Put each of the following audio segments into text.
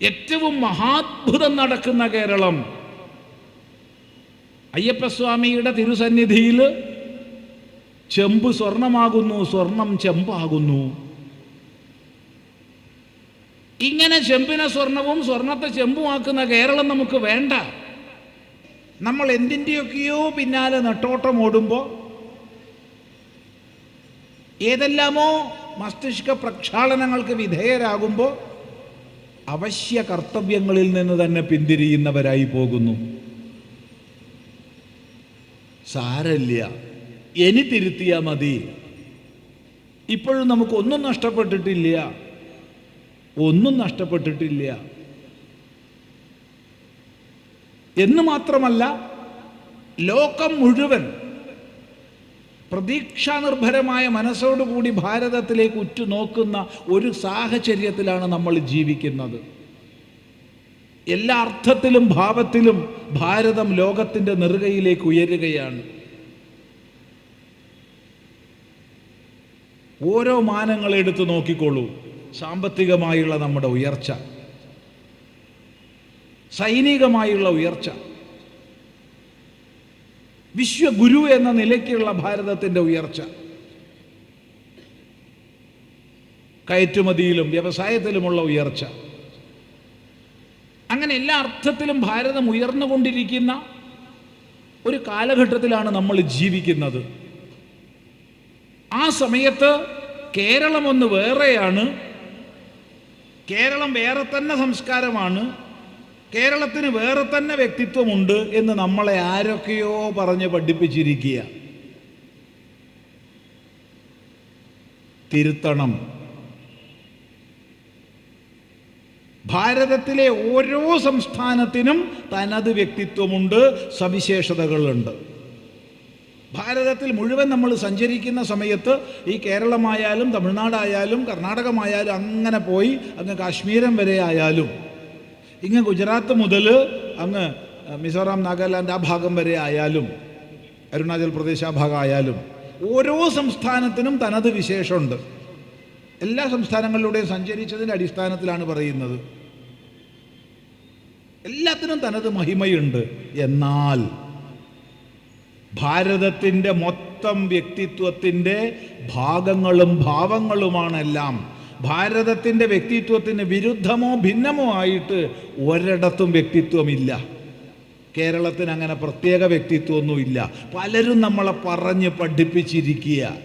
ഏറ്റവും മഹാത്ഭുതം നടക്കുന്ന കേരളം അയ്യപ്പസ്വാമിയുടെ തിരുസന്നിധിയിൽ ചെമ്പ് സ്വർണമാകുന്നു സ്വർണം ചെമ്പാകുന്നു. ഇങ്ങനെ ചെമ്പിനെ സ്വർണവും സ്വർണത്തെ ചെമ്പുമാക്കുന്ന കേരളം നമുക്ക് വേണ്ട. നമ്മൾ എന്തിന്റെയൊക്കെയോ പിന്നാലെ നെട്ടോട്ടം ഓടുമ്പോൾ ഏതെല്ലാമോ മസ്തിഷ്ക പ്രക്ഷാളനങ്ങൾക്ക് വിധേയരാകുമ്പോൾ അവശ്യ കർത്തവ്യങ്ങളിൽ നിന്ന് തന്നെ പിന്തിരിയുന്നവരായി പോകുന്നു. സാരല്ല എനി തിരുത്തിയാ മതി. ഇപ്പോഴും നമുക്കൊന്നും നഷ്ടപ്പെട്ടിട്ടില്ല. ഒന്നും നഷ്ടപ്പെട്ടിട്ടില്ല. എന്ന് മാത്രമല്ല ലോകം മുഴുവൻ പ്രതീക്ഷാനിർഭരമായ മനസ്സോടുകൂടി ഭാരതത്തിലേക്ക് ഉറ്റുനോക്കുന്ന ഒരു സാഹചര്യത്തിലാണ് നമ്മൾ ജീവിക്കുന്നത്. എല്ലാ അർത്ഥത്തിലും ഭാവത്തിലും ഭാരതം ലോകത്തിന്റെ നെറുകയിലേക്ക് ഉയരുകയാണ്. ഓരോ മാനങ്ങൾ എടുത്തു നോക്കിക്കോളൂ. സാമ്പത്തികമായുള്ള നമ്മുടെ ഉയർച്ച സൈനികമായുള്ള ഉയർച്ച. വിശ്വഗുരു എന്ന നിലയ്ക്കുള്ള ഭാരതത്തിന്റെ ഉയർച്ച. കയറ്റുമതിയിലും വ്യവസായത്തിലുമുള്ള ഉയർച്ച. അങ്ങനെ എല്ലാ അർത്ഥത്തിലും ഭാരതം ഉയർന്നുകൊണ്ടിരിക്കുന്ന ഒരു കാലഘട്ടത്തിലാണ് നമ്മൾ ജീവിക്കുന്നത്. ആ സമയത്ത് കേരളം ഒന്ന് വേറെയാണ്. കേരളം വേറെ തന്നെ സംസ്കാരമാണ്. കേരളത്തിന് വേറെ തന്നെ വ്യക്തിത്വമുണ്ട് എന്ന് നമ്മളെ ആരൊക്കെയോ പറഞ്ഞ് പഠിപ്പിച്ചിരിക്കുക. തിരുത്തണം. ഭാരതത്തിലെ ഓരോ സംസ്ഥാനത്തിനും തനത് വ്യക്തിത്വമുണ്ട് സവിശേഷതകളുണ്ട്. ഭാരതത്തിൽ മുഴുവൻ നമ്മൾ സഞ്ചരിക്കുന്ന സമയത്ത് ഈ കേരളമായാലും തമിഴ്നാടായാലും കർണാടകമായാലും അങ്ങനെ പോയി അങ്ങ് കാശ്മീരം വരെ ആയാലും ഇങ്ങ് ഗുജറാത്ത് മുതൽ അങ്ങ് മിസോറാം നാഗാലാൻഡ് ആ ഭാഗം വരെ ആയാലും അരുണാചൽ പ്രദേശ് ആ ഭാഗം ആയാലും ഓരോ സംസ്ഥാനത്തിനും തനത് വിശേഷമുണ്ട്. എല്ലാ സംസ്ഥാനങ്ങളിലൂടെയും സഞ്ചരിച്ചതിന്റെ അടിസ്ഥാനത്തിലാണ് പറയുന്നത്. എല്ലാത്തിനും തനത് മഹിമയുണ്ട്. എന്നാൽ ഭാരതത്തിന്റെ മൊത്തം വ്യക്തിത്വത്തിന്റെ ഭാഗങ്ങളും ഭാവങ്ങളുമാണെല്ലാം ഭാരതത്തിന്റെ വ്യക്തിത്വത്തിന് വിരുദ്ധമോ ഭിന്നമോ ആയിട്ട് ഒരിടത്തും വ്യക്തിത്വമില്ല. കേരളത്തിന് അങ്ങനെ പ്രത്യേക വ്യക്തിത്വമൊന്നുമില്ല. പലരും നമ്മളെ പറഞ്ഞ് പഠിപ്പിച്ചിരിക്കുക.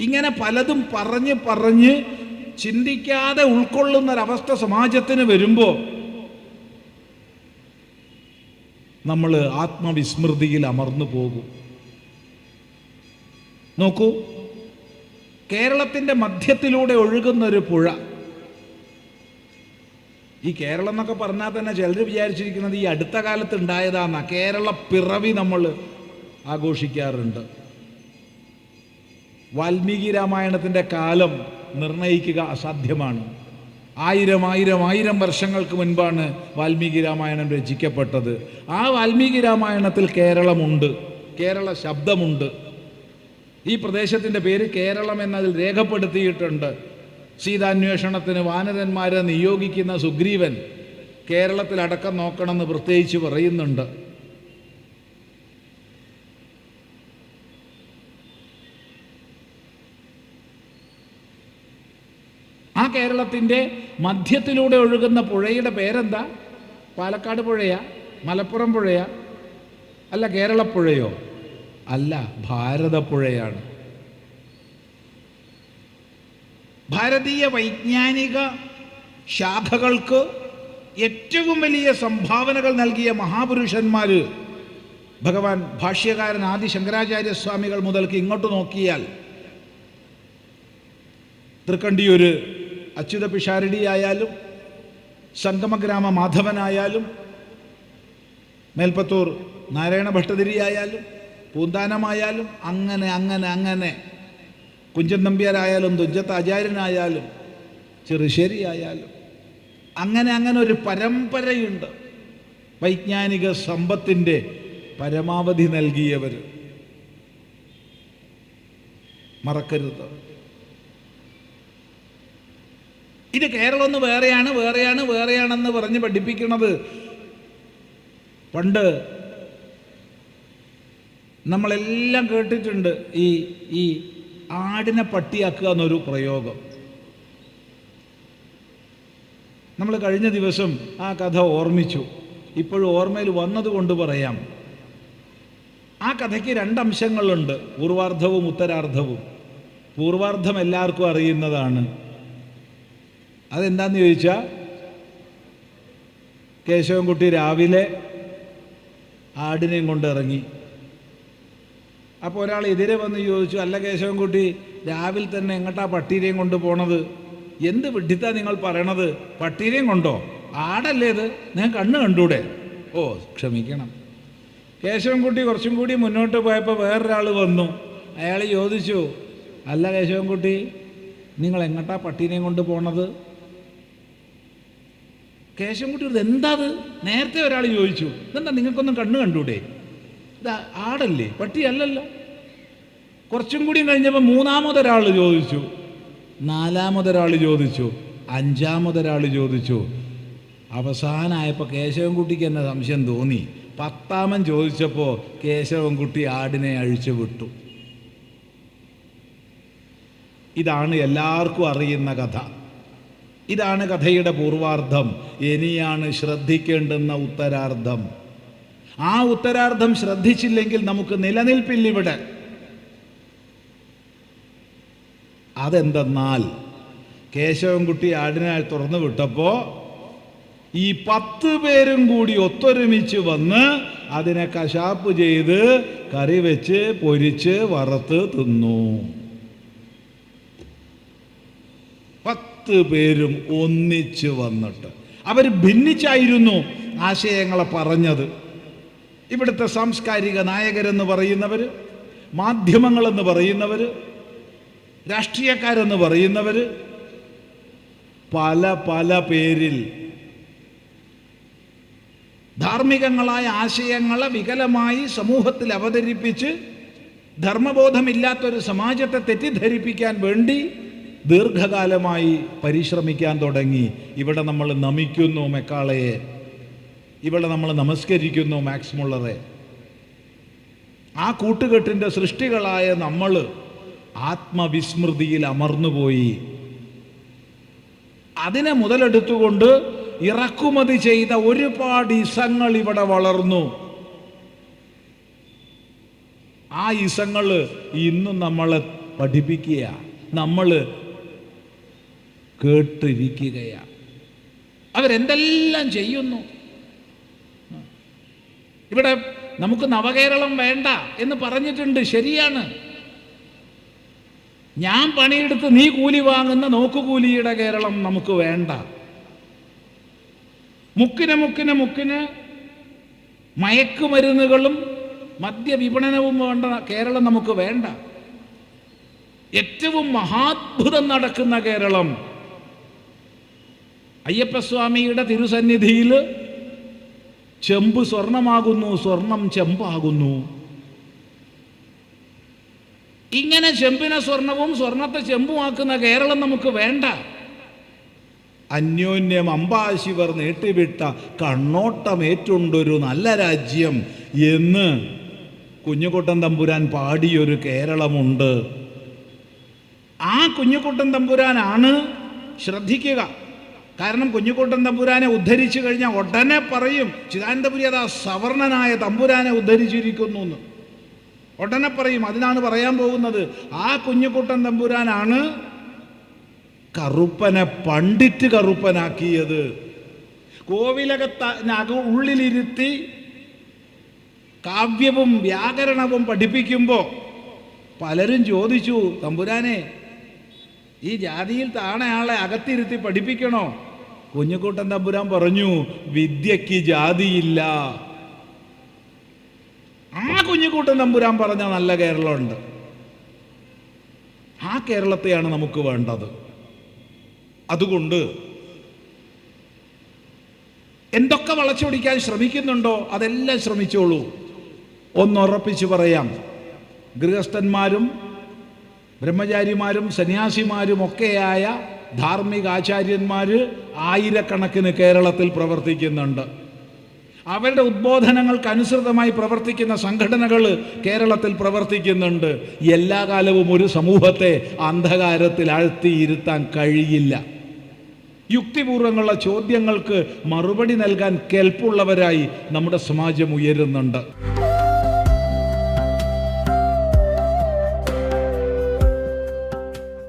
ഇങ്ങനെ പലതും പറഞ്ഞ് പറഞ്ഞ് ചിന്തിക്കാതെ ഉൾക്കൊള്ളുന്ന ഒരവസ്ഥ സമാജത്തിന് വരുമ്പോൾ നമ്മൾ ആത്മവിസ്മൃതിയിൽ അമർന്നു പോകും. നോക്കൂ കേരളത്തിന്റെ മധ്യത്തിലൂടെ ഒഴുകുന്ന ഒരു പുഴ. ഈ കേരളം എന്നൊക്കെ പറഞ്ഞാൽ തന്നെ ചിലർ വിചാരിച്ചിരിക്കുന്നത് ഈ അടുത്ത കാലത്ത് ഉണ്ടായതാന്ന. കേരള പിറവി നമ്മൾ ആഘോഷിക്കാറുണ്ട്. വാൽമീകി രാമായണത്തിന്റെ കാലം നിർണയിക്കുക അസാധ്യമാണ്. ആയിരം ആയിരം ആയിരം വർഷങ്ങൾക്ക് മുൻപാണ് വാൽമീകി രാമായണം രചിക്കപ്പെട്ടത്. ആ വാൽമീകി രാമായണത്തിൽ കേരളമുണ്ട്. കേരള ശബ്ദമുണ്ട്. ഈ പ്രദേശത്തിന്റെ പേര് കേരളം എന്നതിൽ രേഖപ്പെടുത്തിയിട്ടുണ്ട്. സീതാന്വേഷണത്തിന് വാനരന്മാരെ നിയോഗിക്കുന്ന സുഗ്രീവൻ കേരളത്തിലടക്കം നോക്കണമെന്ന് പ്രത്യേകിച്ച് പറയുന്നുണ്ട്. ആ കേരളത്തിന്റെ മധ്യത്തിലൂടെ ഒഴുകുന്ന പുഴയുടെ പേരെന്താ? പാലക്കാട് പുഴയാ? മലപ്പുറം പുഴയാ? അല്ല കേരളപ്പുഴയോ? അല്ല ഭാരതപ്പുഴയാണ്. ഭാരതീയ വൈജ്ഞാനിക ശാഖകൾക്ക് ഏറ്റവും വലിയ സംഭാവനകൾ നൽകിയ മഹാപുരുഷന്മാർ ഭഗവാൻ ഭാഷ്യകാരൻ ആദി ശങ്കരാചാര്യസ്വാമികൾ മുതൽക്ക് ഇങ്ങോട്ട് നോക്കിയാൽ തൃക്കണ്ടിയൂർ അച്യുത പിഷാരടി ആയാലും സംഗമഗ്രാമ മാധവനായാലും മേൽപ്പത്തൂർ നാരായണ ഭട്ടതിരി ആയാലും പൂന്താനമായാലും അങ്ങനെ അങ്ങനെ അങ്ങനെ. കുഞ്ചൻ നമ്പ്യാരായാലും തുഞ്ചത്ത് ആചാര്യനായാലും ചെറുശ്ശേരി ആയാലും അങ്ങനെ അങ്ങനെ ഒരു പരമ്പരയുണ്ട്. വൈജ്ഞാനിക സമ്പത്തിന്റെ പരമാവധി നൽകിയവർ മറക്കരുത്. ഇത് കേരളം ഒന്ന് വേറെയാണ് വേറെയാണ് വേറെയാണെന്ന് പറഞ്ഞ് പഠിപ്പിക്കുന്നത് പണ്ട് നമ്മളെല്ലാം കേട്ടിട്ടുണ്ട് ഈ ഈ ആടിനെ പട്ടിയാക്കുക എന്നൊരു പ്രയോഗം. നമ്മൾ കഴിഞ്ഞ ദിവസം ആ കഥ ഓർമ്മിച്ചു. ഇപ്പോഴും ഓർമ്മയിൽ വന്നതുകൊണ്ട് പറയാം. ആ കഥയ്ക്ക് രണ്ടംശങ്ങളുണ്ട്. പൂർവാർദ്ധവും ഉത്തരാർദ്ധവും. പൂർവാർദ്ധം എല്ലാവർക്കും അറിയുന്നതാണ്. അതെന്താന്ന് ചോദിച്ചാൽ കേശവൻകുട്ടി രാവിലെ ആടിനെയും കൊണ്ട് ഇറങ്ങി. അപ്പോൾ ഒരാൾ എതിരെ വന്ന് ചോദിച്ചു അല്ല കേശവൻകുട്ടി രാവിലെ തന്നെ എങ്ങോട്ടാ പട്ടീരെയും കൊണ്ട് പോണത്? എന്ത് വിഡിത്താ നിങ്ങൾ പറയണത്? പട്ടീരെയും കൊണ്ടോ? ആടല്ലേ ഇത്? ഞാൻ കണ്ണ് കണ്ടൂടെ? ഓ ക്ഷമിക്കണം. കേശവൻകുട്ടി കുറച്ചും കൂടി മുന്നോട്ട് പോയപ്പോൾ വേറൊരാൾ വന്നു. അയാൾ ചോദിച്ചു അല്ല കേശവൻകുട്ടി നിങ്ങൾ എങ്ങോട്ടാ പട്ടീനെയും കൊണ്ട് പോണത്? കേശവൻകുട്ടി എന്താ അത്? നേരത്തെ ഒരാൾ ചോദിച്ചു ഇതെന്താ നിങ്ങൾക്കൊന്നും കണ്ണ് കണ്ടൂടെ? ആടല്ലേ? പട്ടിയല്ലല്ലോ. കുറച്ചും കൂടി കഴിഞ്ഞപ്പോൾ മൂന്നാമതൊരാൾ ചോദിച്ചു. നാലാമതൊരാൾ ചോദിച്ചു. അഞ്ചാമതൊരാൾ ചോദിച്ചു. അവസാനമായപ്പോൾ കേശവൻകുട്ടിക്ക് എന്നെ സംശയം തോന്നി. പത്താമൻ ചോദിച്ചപ്പോൾ കേശവൻകുട്ടി ആടിനെ അഴിച്ചു വിട്ടു. ഇതാണ് എല്ലാവർക്കും അറിയുന്ന കഥ. ഇതാണ് കഥയുടെ പൂർവാർത്ഥം ഇനിയാണ് ശ്രദ്ധിക്കേണ്ടുന്ന ഉത്തരാർദ്ധം. ആ ഉത്തരാർത്ഥം ശ്രദ്ധിച്ചില്ലെങ്കിൽ നമുക്ക് നിലനിൽപ്പില്ല ഇവിടെ അതെന്തെന്നാൽ കേശവൻകുട്ടി ആടിനെ തുറന്നു വിട്ടപ്പോൾ ഈ പത്ത് പേരും കൂടി ഒത്തൊരുമിച്ച് വന്ന് അതിനെ കശാപ്പ് ചെയ്ത് കറി വെച്ച് പൊരിച്ച് വറുത്ത് തിന്നു. പത്ത് പേരും ഒന്നിച്ച് വന്നിട്ട്. അവർ ഭിന്നിച്ചായിരുന്നു ആശയങ്ങളെ പറഞ്ഞത്. ഇവിടുത്തെ സാംസ്കാരിക നായകരെന്ന് പറയുന്നവർ മാധ്യമങ്ങളെന്ന് പറയുന്നവർ രാഷ്ട്രീയക്കാരെന്ന് പറയുന്നവർ പല പല പേരിൽ ധാർമ്മികങ്ങളായ ആശയങ്ങളെ വികലമായി സമൂഹത്തിൽ അവതരിപ്പിച്ച് ധർമ്മബോധമില്ലാത്തൊരു സമാജത്തെ തെറ്റിദ്ധരിപ്പിക്കാൻ വേണ്ടി ദീർഘകാലമായി പരിശ്രമിക്കാൻ തുടങ്ങി. ഇവിടെ നമ്മൾ നമിക്കുന്നു മെക്കാളയെ. ഇവിടെ നമ്മൾ നമസ്കരിക്കുന്നു മാക്സ് മുള്ളറെ ആ കൂട്ടുകെട്ടിന്റെ സൃഷ്ടികളായ നമ്മൾ ആത്മവിസ്മൃതിയിൽ അമർന്നുപോയി അതിനെ മുതലെടുത്തുകൊണ്ട് ഇറക്കുമതി ചെയ്ത ഒരുപാട് ഇസങ്ങൾ ഇവിടെ വളർന്നു. ആ ഇസങ്ങൾ ഇന്നും നമ്മളെ പഠിപ്പിക്കുക നമ്മൾ കേട്ടിരിക്കുകയാണ് അവരെന്തെല്ലാം ചെയ്യുന്നു? ഇവിടെ നമുക്ക് നവകേരളം വേണ്ട എന്ന് പറഞ്ഞിട്ടുണ്ട്. ശരിയാണ്. ഞാൻ പണിയെടുത്ത് നീ കൂലി വാങ്ങുന്ന നോക്കുകൂലിയുടെ കേരളം നമുക്ക് വേണ്ട. മുക്കിന് മുക്കിന് മുക്കിന് മയക്കുമരുന്നുകളും മദ്യവിപണനവും വേണ്ട കേരളം നമുക്ക് വേണ്ട. ഏറ്റവും മഹാത്ഭുതം നടക്കുന്ന കേരളം അയ്യപ്പസ്വാമിയുടെ തിരുസന്നിധിയിൽ ചെമ്പ് സ്വർണമാകുന്നു സ്വർണം ചെമ്പാകുന്നു. ഇങ്ങനെ ചെമ്പിനെ സ്വർണവും സ്വർണത്തെ ചെമ്പുമാക്കുന്ന കേരളം നമുക്ക് വേണ്ട. അന്യോന്യം അമ്പാശിവർ നീട്ടിവിട്ട കണ്ണോട്ടമേറ്റുണ്ടൊരു നല്ല രാജ്യം എന്ന് കുഞ്ഞുകുട്ടൻ തമ്പുരാൻ പാടിയൊരു കേരളമുണ്ട്. ആ കുഞ്ഞുകുട്ടൻ തമ്പുരാനാണ് ശ്രദ്ധിക്കുക. കാരണം കുഞ്ഞുകുട്ടൻ തമ്പുരാനെ ഉദ്ധരിച്ചു കഴിഞ്ഞാൽ ഉടനെ പറയും ചിദാനന്ദപുരി അതാ സവർണനായ തമ്പുരാനെ ഉദ്ധരിച്ചിരിക്കുന്നു എന്ന്. ഉടനെ പറയും അതിനാണ് പറയാൻ പോകുന്നത് ആ കുഞ്ഞുകുട്ടൻ തമ്പുരാനാണ് കറുപ്പനെ പണ്ഡിറ്റ് കറുപ്പനാക്കിയത്. കോവിലകത്ത ഉള്ളിലിരുത്തി കാവ്യവും വ്യാകരണവും പഠിപ്പിക്കുമ്പോൾ പലരും ചോദിച്ചു തമ്പുരാനെ ഈ ജാതിയിൽ താണയാളെ അകത്തിരുത്തി പഠിപ്പിക്കണോ? കുഞ്ഞുകൂട്ടൻ തമ്പുരാൻ പറഞ്ഞു വിദ്യക്ക് ജാതിയില്ല. ആ കുഞ്ഞുകൂട്ടൻ തമ്പുരാൻ പറഞ്ഞ നല്ല കേരളമുണ്ട്. ആ കേരളത്തെയാണ് നമുക്ക് വേണ്ടത്. അതുകൊണ്ട് എന്തൊക്കെ വളച്ചൊടിക്കാൻ ശ്രമിക്കുന്നുണ്ടോ അതെല്ലാം ശ്രമിച്ചോളൂ. ഒന്നുറപ്പിച്ച് പറയാം. ഗൃഹസ്ഥന്മാരും ബ്രഹ്മചാരിമാരും സന്യാസിമാരും ഒക്കെയായ ധാർമ്മിക ആചാര്യന്മാർ ആയിരക്കണക്കിന് കേരളത്തിൽ പ്രവർത്തിക്കുന്നുണ്ട്. അവരുടെ ഉദ്ബോധനങ്ങൾക്ക് അനുസൃതമായി പ്രവർത്തിക്കുന്ന സംഘടനകൾ കേരളത്തിൽ പ്രവർത്തിക്കുന്നുണ്ട്. എല്ലാ കാലവും ഒരു സമൂഹത്തെ അന്ധകാരത്തിൽ ആഴ്ത്തിയിരുത്താൻ കഴിയില്ല. യുക്തിപൂർവമുള്ള ചോദ്യങ്ങൾക്ക് മറുപടി നൽകാൻ കെൽപ്പുള്ളവരായി നമ്മുടെ സമാജം ഉയരുന്നുണ്ട്.